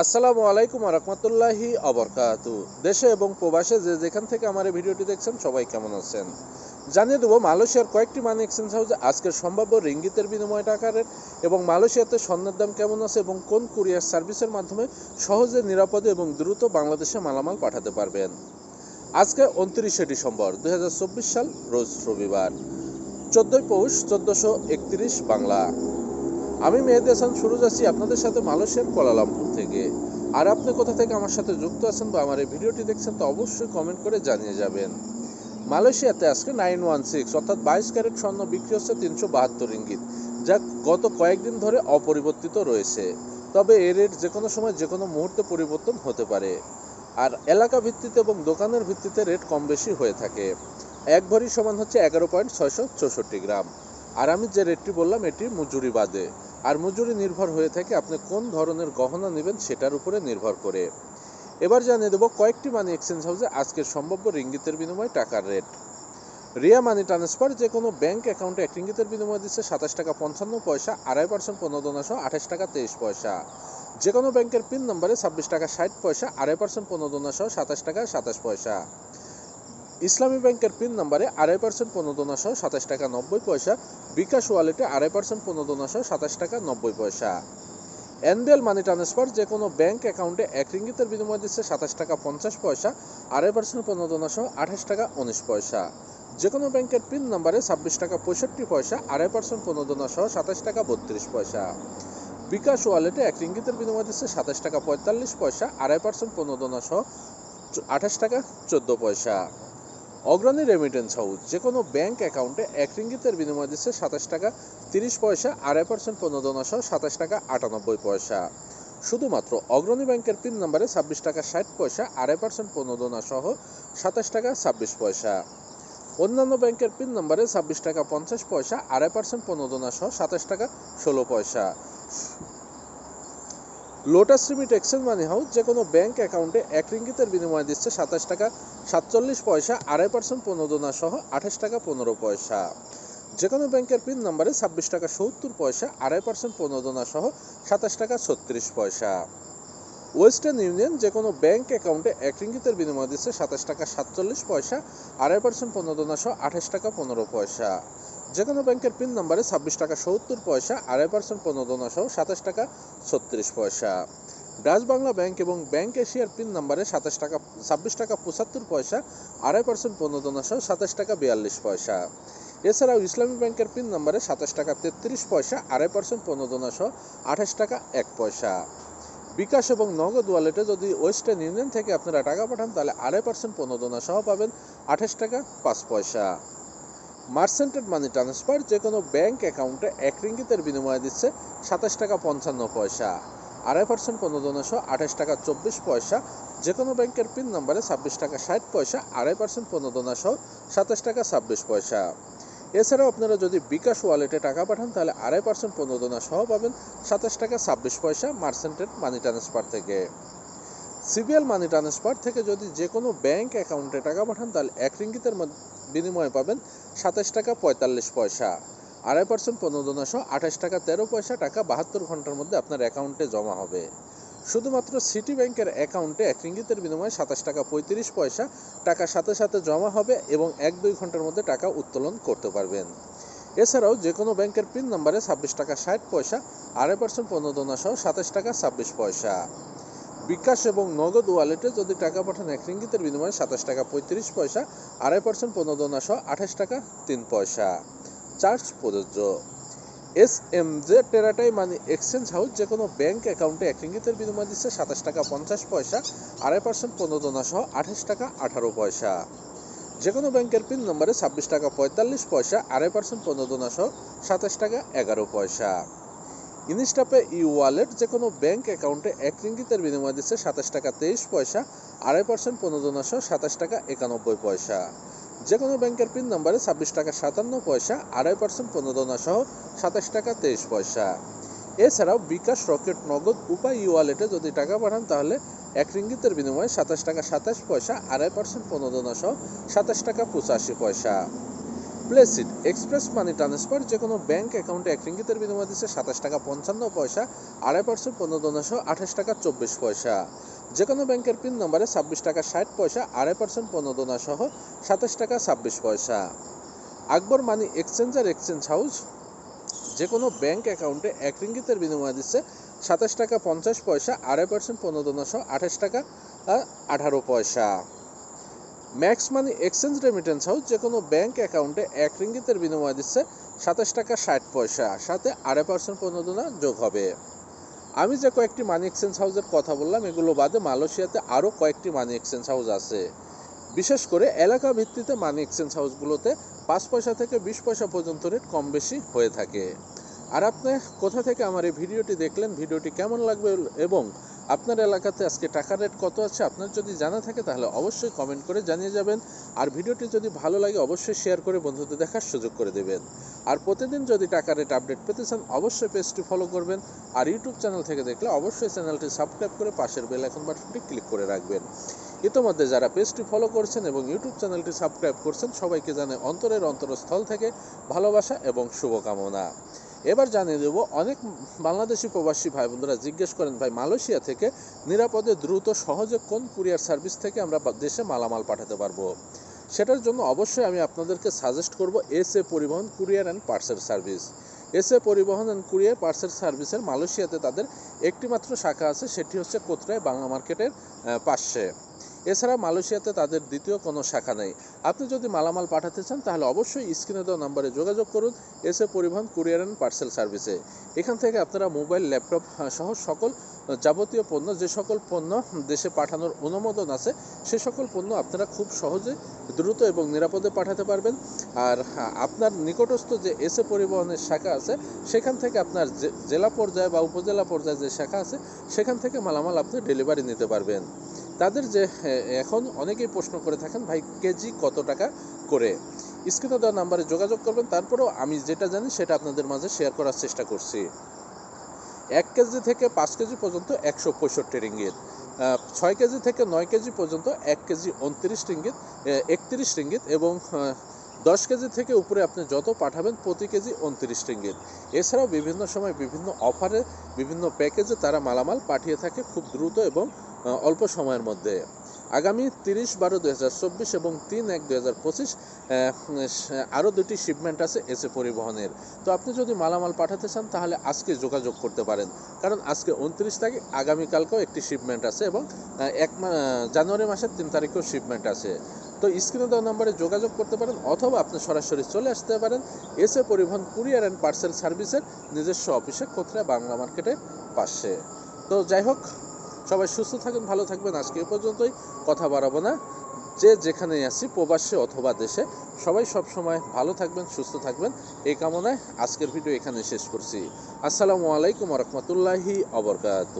আসসালামু আলাইকুম রহমতুল্লাহি অবরকাত দেশে এবং প্রবাসে যে যেখান থেকে আমার এই ভিডিওটি দেখছেন, সবাই কেমন আছেন? জানিয়ে দেবো, মালয়েশিয়ার কয়েকটি মানি এক্সচেঞ্জ হাউসে আজকের সম্ভাব্য রিঙ্গিতের বিনিময় টাকা রেট এবং মালয়েশিয়াতে স্বর্ণের দাম কেমন আছে এবং কোন কুরিয়ার সার্ভিসের মাধ্যমে সহজে, নিরাপদে এবং দ্রুত বাংলাদেশে মালামাল পাঠাতে পারবেন? আজকে উনত্রিশে ডিসেম্বর, দুই হাজার চব্বিশ সাল, রোজ রবিবার। চোদ্দোই পৌষ, চোদ্দোশো বাংলা। আমি মেহেদি হাসান সুরজ আছি আপনাদের সাথে মালয়েশিয়ার কোয়ালালামপুর থেকে। আর আপনি কোথা থেকে আমার সাথে যুক্ত আছেন বা আমার এই ভিডিওটি দেখছেন তো অবশ্যই কমেন্ট করে জানিয়ে যাবেন। মালয়েশিয়াতে আজকে নাইন ওয়ান সিক্স অর্থাৎ বাইশ ক্যারেট স্বর্ণ বিক্রি হচ্ছে তিনশো বাহাত্তর ইঙ্গিত, যা গত কয়েকদিন ধরে অপরিবর্তিত রয়েছে। তবে এর রেট যে কোনো সময় যে কোনো মুহূর্তে পরিবর্তন হতে পারে। আর এলাকা ভিত্তিতে এবং দোকানের ভিত্তিতে রেট কম বেশি হয়ে থাকে। এক ভরি সমান হচ্ছে এগারো পয়েন্ট ছয়শো চৌষট্টি গ্রাম। আর আমি যে রেটটি বললাম, এটি মজুরি বাদে। আর মজুরি নির্ভর হয়ে থাকে আপনি কোন ধরনের গহনা নেবেন সেটার উপরে নির্ভর করে। এবার জানিয়ে দেবো কয়েকটি মানি এক্সচেঞ্জ হাউসে আজকের সম্ভাব্য রিঙ্গিতের বিনিময়ে টাকার রেট রিয়া মানি ট্রান্সফার যে কোনো ব্যাংক অ্যাকাউন্টে এক রিঙ্গিতের বিনিময় দিচ্ছে সাতাশ টাকা পঞ্চান্ন পয়সা, আড়াই পার্সেন্ট প্রণোদনাসহ আঠাশ টাকা তেইশ পয়সা। যে কোনো ব্যাংকের পিন নম্বরে ছাব্বিশ টাকা ষাট পয়সা, আড়াই পার্সেন্ট প্রণোদনাসহ সাতাশ টাকা সাতাশ পয়সা। ইসলামী ব্যাংকের পিন নাম্বারে আড়াই পার্সেন্ট প্রণোদনা সহ সাতাশ টাকা নব্বই পয়সা, বিকাশ ওয়ালেটে আড়াই পার্সেন্ট প্রণোদনা সহ সাতাশ টাকা নব্বই পয়সা। এনবিএল মানি ট্রান্সফার যে কোনো ব্যাংক অ্যাকাউন্টে এক রিঙ্গিতের বিনিময় দিচ্ছে সাতাশ টাকা পঞ্চাশ পয়সা, আড়াই পার্সেন্ট প্রণোদনা সহ আঠাশ টাকা উনিশ পয়সা। যে কোনো ব্যাংকের পিন নাম্বারে ছাব্বিশ টাকা পঁয়ষট্টি পয়সা, আড়াই পার্সেন্ট প্রণোদনা সহ সাতাশ টাকা বত্রিশ পয়সা। বিকাশ ওয়ালেটে এক রিঙ্গিতের বিনিময় দিচ্ছে সাতাশ টাকা পঁয়তাল্লিশ পয়সা, আড়াই পার্সেন্ট প্রণোদনা সহ আঠাশ টাকা চোদ্দ পয়সা। অগ্রণী রেমিটেন্স হাউস যে কোনো ব্যাংক অ্যাকাউন্টে এক রিঙ্গিতের বিনিময় দিচ্ছে সাতাশ টাকা তিরিশ পয়সা আড়াই পার্সেন্ট প্রণোদনা সহ সাতাশ টাকা আটানব্বই পয়সা। শুধুমাত্র অগ্রণী ব্যাংকের পিন নম্বরে ছাব্বিশ টাকা ষাট পয়সা আড়াই পার্সেন্ট প্রণোদনা সহ সাতাশ টাকা ছাব্বিশ পয়সা। অন্যান্য ব্যাংকের পিন নম্বরে ছাব্বিশ টাকা পঞ্চাশ পয়সা আড়াই পার্সেন্ট প্রণোদনা সহ সাতাশ টাকা ষোলো পয়সা। Lotus remit exchange money house যে কোনো ব্যাংক অ্যাকাউন্টে এক রিঙ্গিতের বিনিময় দিচ্ছে সাতাশ টাকা, সাতচল্লিশ পয়সা, আড়াই পার্সেন্ট প্রণোদনা সহ আঠাশ টাকা পনেরো পয়সা। যে কোনো ব্যাংকের পিন নাম্বারে ছাব্বিশ টাকা সত্তর পয়সা, আড়াই পার্সেন্ট প্রণোদনা সহ সাতাশ টাকা ছত্রিশ পয়সা। ওয়েস্টার্ন ইউনিয়ন যে কোনো ব্যাংক অ্যাকাউন্টে এক রিঙ্গিতের বিনিময় দিচ্ছে সাতাশ টাকা সাতচল্লিশ পয়সা, আড়াই পার্সেন্ট প্রণোদনা সহ আঠাশ টাকা পনেরো পয়সা। যে কোনো ব্যাংকের পিন নম্বরে ছাব্বিশ টাকা সত্তর পয়সা, আড়াই পার্সেন্ট প্রণোদনা সহ সাতাশ টাকা ছত্রিশ পয়সা। ডাচ বাংলা ব্যাংক এবং ব্যাংক এশিয়ার পিন নম্বরে সাতাশ টাকা, ছাব্বিশ টাকা পঁচাত্তর পয়সা, আড়াই পার্সেন্ট প্রণোদনা সহ সাতাশ টাকা বিয়াল্লিশ পয়সা। এছাড়াও ইসলামী ব্যাংকের পিন নম্বরে সাতাশ টাকা তেত্রিশ পয়সা, আড়াই পার্সেন্ট প্রণোদনা সহ আঠাশ টাকা এক পয়সা। বিকাশ এবং নগদ ওয়ালেটে যদি ওয়েস্টার্ন ইউনিয়ন থেকে আপনারা টাকা পাঠান, তাহলে আড়াই পার্সেন্ট প্রণোদনা সহ পাবেন আঠাশ টাকা পাঁচ পয়সা। মার্সেন্টেড মানি ট্রান্সফার যে কোনো ব্যাংক অ্যাকাউন্টে এক রিঙ্গিতের বিনিময়ে দিচ্ছে সাতাশ টাকা পঞ্চান্ন পয়সা। আড়াই পার্সেন্ট পনেরো আঠাশ টাকা চব্বিশ পয়সা। যে কোনো ব্যাংকের পিন নাম্বারে ছাব্বিশ টাকা ষাট পয়সা, আড়াই পার্সেন্ট সহ সাতাশ টাকা ছাব্বিশ পয়সা। এছাড়াও আপনারা যদি বিকাশ ওয়ালেটে টাকা পাঠান, তাহলে আড়াই পার্সেন্ট প্রণোদনা সহ পাবেন সাতাশ টাকা ছাব্বিশ পয়সা মার্সেন্টেড মানি ট্রান্সফার থেকে। সিবিএল মানি ট্রান্সফার থেকে যদি যে কোনো ব্যাংক অ্যাকাউন্টে টাকা পাঠান, তাহলে এক রিঙ্গিতের বিনিময়ে পাবেন সাতাশ টাকা পঁয়তাল্লিশ পয়সা। আড়াই পার্সেন্ট প্রণোদনা সহ আঠাশ টাকা তেরো পয়সা টাকা বাহাত্তর ঘণ্টার মধ্যে আপনার অ্যাকাউন্টে জমা হবে। শুধুমাত্র সিটি ব্যাংকের অ্যাকাউন্টে এক রিঙ্গিতের বিনিময়ে সাতাশ টাকা পঁয়ত্রিশ পয়সা টাকা সাথে সাথে জমা হবে এবং এক দুই ঘণ্টার মধ্যে টাকা উত্তোলন করতে পারবেন। এছাড়াও যে কোনো ব্যাংকের পিন নম্বরে ছাব্বিশ টাকা ষাট পয়সা, আড়াই পার্সেন্ট প্রণোদনা সহ সাতাশ টাকা ছাব্বিশ পয়সা। বিকাশ এবং নগদ ওয়ালেটে যদি টাকা পাঠান এক রিঙ্গিতের বিনিময়ে সাতাশ টাকা পঁয়ত্রিশ পয়সা, আড়াই পার্সেন্ট প্রণোদনা সহ আঠাশ টাকা তিন পয়সা। চার্জ প্রযোজ্য। এস এম জে, টেরাটাই মানি এক্সচেঞ্জ হাউস যে কোনো ব্যাংক অ্যাকাউন্টে এক রিঙ্গিতের বিনিময় দিচ্ছে সাতাশ টাকা পঞ্চাশ পয়সা, আড়াই পার্সেন্ট প্রণোদনা সহ আঠাশ টাকা আঠারো পয়সা। যে কোনো ব্যাংকের পিন নম্বরে ছাব্বিশ টাকা পঁয়তাল্লিশ পয়সা, আড়াই পার্সেন্ট প্রণোদনা সহ সাতাশ টাকা এগারো পয়সা। ইনস্টাপে ই ওয়ালেট যে কোনো ব্যাংক অ্যাকাউন্টে এক রিঙ্গিতের বিনিময় দিচ্ছে সাতাশ টাকা তেইশ পয়সা, আড়াই পার্সেন্ট প্রণোদনা সহ সাতাশ টাকা একানব্বই পয়সা। যে কোনো ব্যাংকের পিন নম্বরে ছাব্বিশ টাকা সাতান্ন পয়সা, আড়াই পার্সেন্ট প্রণোদনা সহ সাতাশ টাকা তেইশ পয়সা। এছাড়াও বিকাশ রকেট নগদ উপায় ই ওয়ালেটে যদি টাকা পাঠান, তাহলে এক রিঙ্গিতের বিনিময়ে সাতাশ টাকা সাতাশ পয়সা, আড়াই পার্সেন্ট প্রণোদনা সহ সাতাশ টাকা পঁচাশি পয়সা। প্লেসিড এক্সপ্রেস মানি ট্রান্সফার যে কোনো ব্যাঙ্ক অ্যাকাউন্টে এক রিঙ্গিতের বিনিময় দিচ্ছে সাতাশ টাকা পঞ্চান্ন পয়সা, আড়াই পার্সেন্ট পনেরো আঠাশ টাকা চব্বিশ পয়সা। যে কোনো ব্যাংকের পিন নম্বরে ছাব্বিশ টাকা ষাট পয়সা, আড়াই পার্সেন্ট পনেরো সহ সাতাশ টাকা ছাব্বিশ পয়সা। Akbar money exchanger exchange house যে কোনো ব্যাংক অ্যাকাউন্টে এক রিঙ্গিতের বিনিময় দিচ্ছে সাতাশ টাকা পঞ্চাশ পয়সা, আড়াই পার্সেন্ট পনেরো আঠাশ টাকা আঠারো পয়সা। Max money exchange remittance house যে কোনো ব্যাংক অ্যাকাউন্টে এক রিঙ্গিতের বিনিময় দিচ্ছে সাতাশ টাকা ষাট পয়সা, সাথে আড়াই পার্সেন্ট প্রণোদনা যোগ হবে। আমি যে কয়েকটি মানি এক্সচেঞ্জ হাউসের কথা বললাম, এগুলো বাদে মালয়েশিয়াতে আরও কয়েকটি মানি এক্সচেঞ্জ হাউস আছে। বিশেষ করে এলাকা ভিত্তিতে মানি এক্সচেঞ্জ হাউসগুলোতে পাঁচ পয়সা থেকে বিশ পয়সা পর্যন্ত রেট কম বেশি হয়ে থাকে। আর আপনি কোথা থেকে আমার এই ভিডিওটি দেখলেন, ভিডিওটি কেমন লাগবে এবং আপনার এলাকাতে আজকে টাকার রেট কত আছে আপনার যদি জানা থাকে তাহলে অবশ্যই কমেন্ট করে জানিয়ে যাবেন। আর ভিডিওটি যদি ভালো লাগে অবশ্যই শেয়ার করে বন্ধুদের দেখার সুযোগ করে দেবেন। আর প্রতিদিন যদি টাকার রেট আপডেট পেতে চান, অবশ্যই পেজটি ফলো করবেন। আর ইউটিউব চ্যানেল থেকে দেখলে অবশ্যই চ্যানেলটি সাবস্ক্রাইব করে পাশের বেল আইকন বাটনটি ক্লিক করে রাখবেন। ইতোমধ্যে যারা পেজটি ফলো করছেন এবং ইউটিউব চ্যানেলটি সাবস্ক্রাইব করছেন, সবাইকে জানে অন্তরের অন্তরস্থল থেকে ভালোবাসা এবং শুভকামনা। এবার জানিয়ে দেব, অনেক বাংলাদেশি প্রবাসী ভাই বোনরা জিজ্ঞেস করেন, ভাই, মালয়েশিয়া থেকে নিরাপদে দ্রুত, সহজে কোন কুরিয়ার সার্ভিস থেকে আমরা দেশে মালামাল পাঠাতে পারব? সেটার জন্য অবশ্যই আমি আপনাদেরকে সাজেস্ট করব, এস এ পরিবহন, courier and parcel service. S A পরিবহন অ্যান্ড কুরিয়ার পার্সেল সার্ভিসের মালয়েশিয়াতে তাদের একটিমাত্র শাখা আছে, সেটি হচ্ছে কোতরায় বাংলা মার্কেটের পাশে। এছাড়া মালয়েশিয়াতে তাদের দ্বিতীয় কোনো শাখা নেই। আপনি যদি মালামাল পাঠাতে চান, তাহলে অবশ্যই স্ক্রিনে দেওয়া নাম্বারে যোগাযোগ করুন এস পরিবহন কুরিয়ার অ্যান্ড পার্সেল সার্ভিসে। এখান থেকে আপনারা মোবাইল, ল্যাপটপ সহ সকল যাবতীয় পণ্য, যে সকল পণ্য দেশে পাঠানোর অনুমোদন আছে, সে সকল পণ্য আপনারা খুব সহজে, দ্রুত এবং নিরাপদে পাঠাতে পারবেন। আর আপনার নিকটস্থ যে এস পরিবহনের শাখা আছে, সেখান থেকে আপনার জেলা পর্যায়ে বা উপজেলা পর্যায়ে যে শাখা আছে, সেখান থেকে মালামাল আপনি ডেলিভারি নিতে পারবেন। তাদের যে এখন অনেকেই প্রশ্ন করে থাকেন, ভাই, কেজি কত টাকা করে? স্ক্রিনে দেওয়া নাম্বারে যোগাযোগ করবেন, তারপরেও আমি যেটা জানি সেটা আপনাদের মাঝে শেয়ার করার চেষ্টা করছি। এক কেজি থেকে পাঁচ কেজি পর্যন্ত একশো পঁয়ষট্টি রিঙ্গিত। ছয় কেজি থেকে নয় কেজি পর্যন্ত এক কেজি উনত্রিশ রিঙ্গিত একত্রিশ রিঙ্গিত এবং দশ কেজি থেকে উপরে আপনি যত পাঠাবেন প্রতি কেজি উনত্রিশ রিঙ্গিত। এছাড়াও বিভিন্ন সময় বিভিন্ন অফারে বিভিন্ন প্যাকেজে তারা মালামাল পাঠিয়ে থাকে খুব দ্রুত এবং অল্প সময়ের মধ্যে। আগামী তিরিশ বারো দু হাজার চব্বিশ এবং তিন এক দু হাজার পঁচিশ আরও দুটি শিপমেন্ট আছে এসে পরিবহনের। তো আপনি যদি মালামাল পাঠাতে চান, তাহলে আজকে যোগাযোগ করতে পারেন। কারণ আজকে উনত্রিশ তারিখ, আগামীকালকেও একটি শিপমেন্ট আছে এবং এক জানুয়ারি মাসের তিন তারিখেও শিপমেন্ট আছে। তো স্ক্রিনে দেওয়া নম্বরে যোগাযোগ করতে পারেন অথবা আপনি সরাসরি চলে আসতে পারেন এসে পরিবহন কুরিয়ার অ্যান্ড পার্সেল সার্ভিসের নিজস্ব অফিসে কোথায় বাংলা মার্কেটের পাশে। তো যাই হোক সবাই সুস্থ থাকবেন ভালো থাকবেন। আজকে এ পর্যন্তই। কথা বাড়াবো না। যে যেখানেই আসি প্রবাসে অথবা দেশে, সবাই সব সময় ভালো থাকবেন, সুস্থ থাকবেন। এই কামনায় আজকের ভিডিও এখানে শেষ করছি। আসসালামু আলাইকুম রহমতুল্লাহি অবরকাত